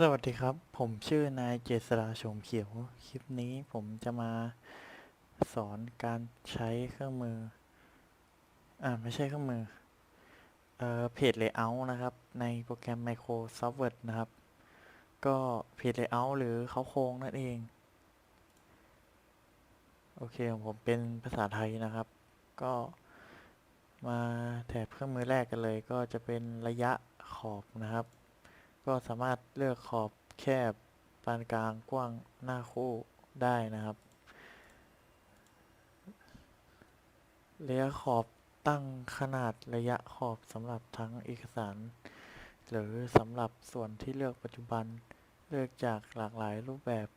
สวัสดีครับ ผมชื่อนายเจษราชมเขียว คลิปนี้ผมจะมาสอนการใช้เครื่องมือ อ่า ไม่ใช่เครื่องมือ เอ่อ เพจ Layout นะครับ ในโปรแกรม Microsoft Word นะครับ ก็เพจ Layout หรือเขาโครงนั่นเอง โอเคผมเป็นภาษาไทยนะครับ ก็มาแถบเครื่องมือแรกกันเลย ก็จะเป็นระยะขอบนะครับ ก็สามารถเลือกขอบแคบปานกลางกว้างหน้าคู่ได้นะครับระยะขอบตั้งขนาดระยะขอบสำหรับทั้งเอกสาร หรือสำหรับส่วนที่เลือกปัจจุบันเลือกจากหลากหลายรูปแบบ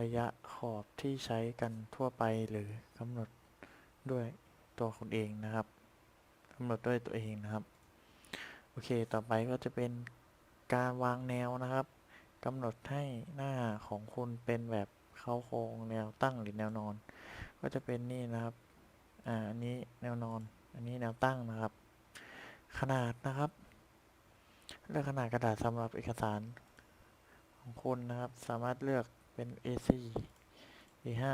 ระยะขอบที่ใช้กันทั่วไปหรือกำหนดด้วยตัวคุณเองนะครับกำหนดด้วยตัวเองนะครับ โอเค ต่อไปก็จะเป็น การวางแนวนะครับกำหนดให้หน้าของคุณเป็นแบบเข้าโครงแนวตั้งหรือแนวนอน ก็จะเป็นนี่นะครับอ่าอันนี้แนวนอน อันนี้แนวตั้งนะครับ ขนาดนะครับเลือกขนาดกระดาษสำหรับเอกสารของคุณนะครับ สามารถเลือกเป็น A4 B5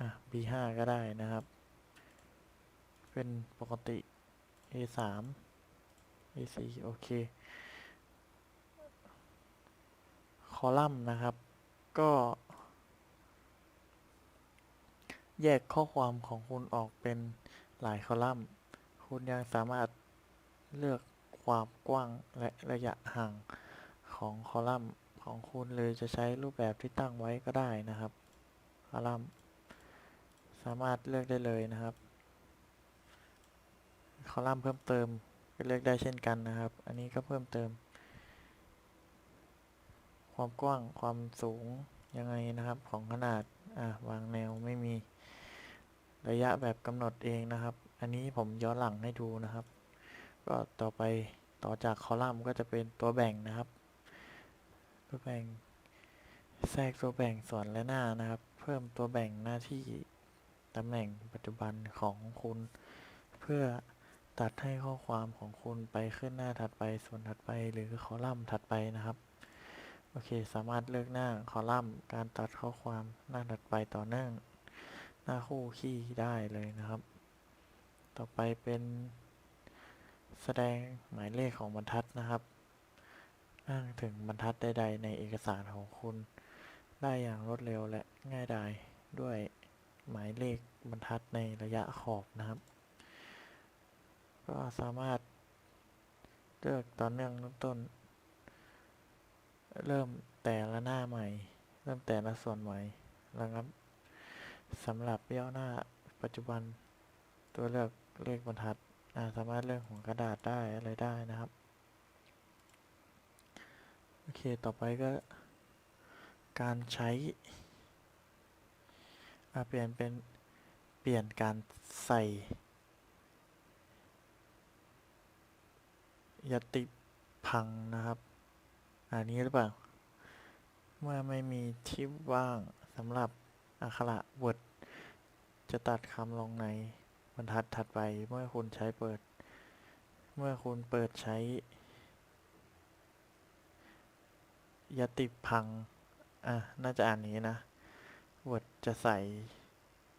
อะ B5 ก็ได้นะครับ เป็นปกติ A3 A4 โอเค คอลัมน์นะครับ ก็ แยกข้อความของคุณออกเป็นหลายคอลัมน์ คุณยังสามารถเลือกความกว้างและระยะห่างของคอลัมน์ของคุณเลยจะใช้รูปแบบที่ตั้งไว้ก็ได้นะครับ คอลัมน์ สามารถเลือกได้เลยนะครับ คอลัมน์เพิ่มเติม ก็เลือกได้เช่นกันนะครับ อันนี้ก็เพิ่มเติม ความกว้างความสูงยังไงนะครับของขนาดอ่าวางแนวไม่มีระยะแบบกำหนดเองนะครับ อันนี้ผมย้อนหลังให้ดูนะครับ ก็ต่อไปต่อจากคอลัมน์ก็จะเป็นตัวแบ่งนะครับ ตัวแบ่ง แทรกตัวแบ่งส่วนและหน้านะครับ เพิ่มตัวแบ่งหน้าที่ตำแหน่งปัจจุบันของคุณเพื่อ ตัดให้ข้อความของคุณไปขึ้นหน้าถัดไปส่วนถัดไปหรือคอลัมน์ถัดไปนะครับ โอเค สามารถเลือกหน้าคอลัมน์ การตัดข้อความหน้าถัดไปต่อเนื่อง หน้าคู่ขี้ได้เลยนะครับ ต่อไปเป็นแสดงหมายเลขของบรรทัดนะครับ อ้างถึงบรรทัดใด ๆ ในเอกสารของคุณ ได้อย่างรวดเร็วและง่ายดายด้วยหมายเลขบรรทัดในระยะขอบนะครับ ก็สามารถเลือกต่อเนื่องเริ่มต้น เริ่มแต่ละหน้าใหม่ เริ่มแต่ละส่วนใหม่นะครับสำหรับย่อหน้าปัจจุบันตัวเลือกเลขบรรทัดาสามารถเลือกของกระดาษได้อะไรได้นะครับ โอเคต่อไปก็ การใช้อาเปลี่ยนเป็นเปลี่ยนการใส่ ยติพังนะครับ อันนี้หรือเปล่า เมื่อไม่มีที่ว่างสำหรับอักขระ Word จะตัดคำลงในบรรทัดถัดไปเมื่อคุณใช้เปิด เมื่อคุณเปิดใช้ ยติพัง อะ น่าจะอ่านนี้นะ Word จะใส่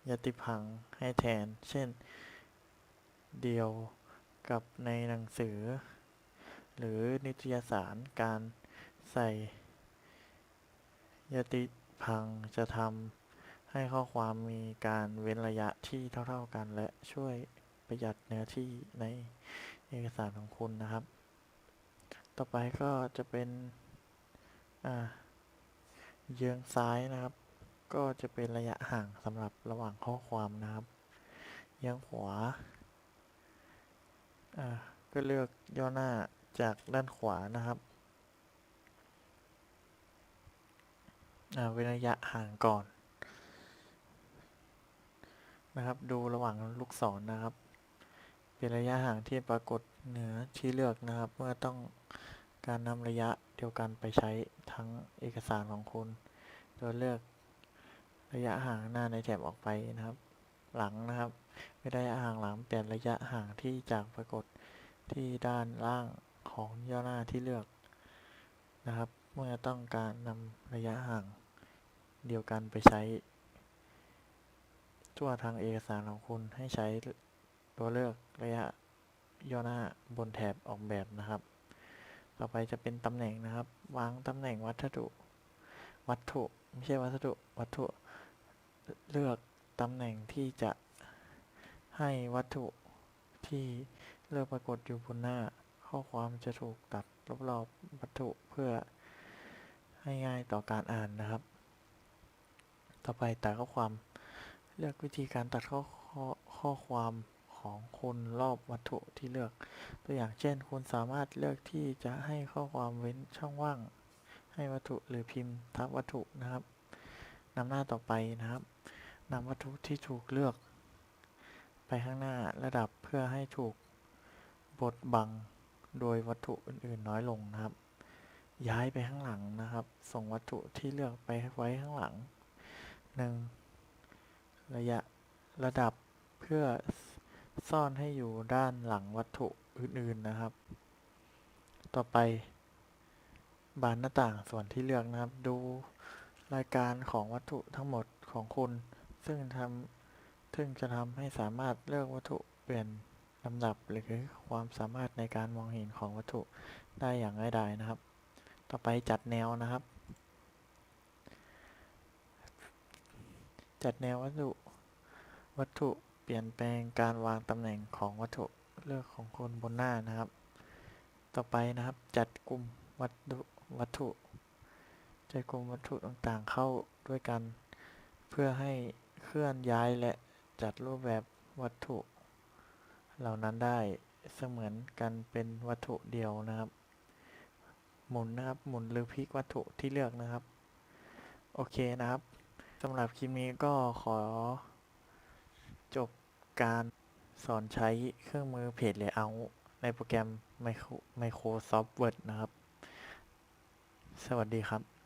ยติพังให้แทน เช่น เดียวกับในหนังสือ หรือนิตยสารการใส่ยติพังจะทำให้ข้อความมีการเว้นระยะที่เท่า ๆกัน และช่วยประหยัดเนื้อที่ในเอกสารของคุณนะครับ ต่อไปก็จะเป็นอ่าเยื้องซ้ายนะครับ ก็จะเป็นระยะห่างสำหรับระหว่างข้อความนะครับเยื้องขวาอ่าก็เลือกย่อหน้า จากด้านขวานะครับเว้นระยะห่างก่อน นะครับ ดูระหว่างลูกศรนนะครับ เป็นระยะห่างที่ปรากฏเหนือที่เลือกนะครับ เมื่อต้องการนำระยะเดียวกันไปใช้ทั้งเอกสารของคุณ โดยเลือกระยะห่างหน้าในแถบออกไปนะครับ หลังนะครับ ไม่ได้ห่างหลังเปลี่ยนระยะห่างที่จากปรากฏที่ด้านล่าง ของย่อหน้าที่เลือกนะครับ เมื่อต้องการนำระยะห่างเดียวกันไปใช้ ทั่วทางเอกสารของคุณให้ใช้ตัวเลือกระยะย่อหน้าบนแถบออกแบบนะครับ ต่อไปจะเป็นตำแหน่งนะครับ วางตำแหน่งวัสดุ วัตถุไม่ใช่วัสดุวัตถุเลือกตำแหน่งที่จะให้วัตถุที่เลือกปรากฏอยู่บนหน้า ข้อความจะถูกตัดรอบๆวัตถุเพื่อให้ง่ายต่อการอ่านนะครับ ต่อไปตัดข้อความเลือกวิธีการตัดข้อข้อข้อความของคุณรอบวัตถุที่เลือก ตัวอย่างเช่น คุณสามารถเลือกที่จะให้ข้อความเว้นช่องว่าง ให้วัตถุหรือพิมพ์ทับวัตถุนะครับนำหน้าต่อไปนะครับนำวัตถุที่ถูกเลือก ไปข้างหน้าระดับเพื่อให้ถูกบดบัง โดยวัตถุอื่นๆน้อยลงนะครับ ย้ายไปข้างหลังนะครับ ส่งวัตถุที่เลือกไปไว้ข้างหลังหนึ่งระยะระดับเพื่อซ่อนให้อยู่ด้านหลังวัตถุอื่นๆนะครับ ต่อไป บานหน้าต่างส่วนที่เลือกนะครับ ดูรายการของวัตถุทั้งหมดของคุณ ซึ่งทำซึ่งจะทำให้สามารถเลือกวัตถุเปลี่ยน ลำดับหรือความสามารถในการมองเห็นของวัตถุได้อย่างง่ายดายนะครับ ต่อไปจัดแนวนะครับ จัดแนววัตถุ วัตถุเปลี่ยนแปลงการวางตำแหน่งของวัตถุเลือกของคุณบนหน้านะครับ ต่อไปนะครับจัดกลุ่มวัตถุวัตถุจัดกลุ่มวัตถุต่างๆเข้าด้วยกัน เพื่อให้เคลื่อนย้ายและจัดรูปแบบวัตถุ เหล่านั้นได้เสมือนกันเป็นวัตถุเดียวนะครับ หมุนนะครับ หมุนหรือพลิกวัตถุที่เลือกนะครับ โอเคนะครับสำหรับคลิปนี้ก็ขอจบการสอนใช้เครื่องมือเพจ Layout ในโปรแกรม Microsoft Word นะครับ สวัสดีครับ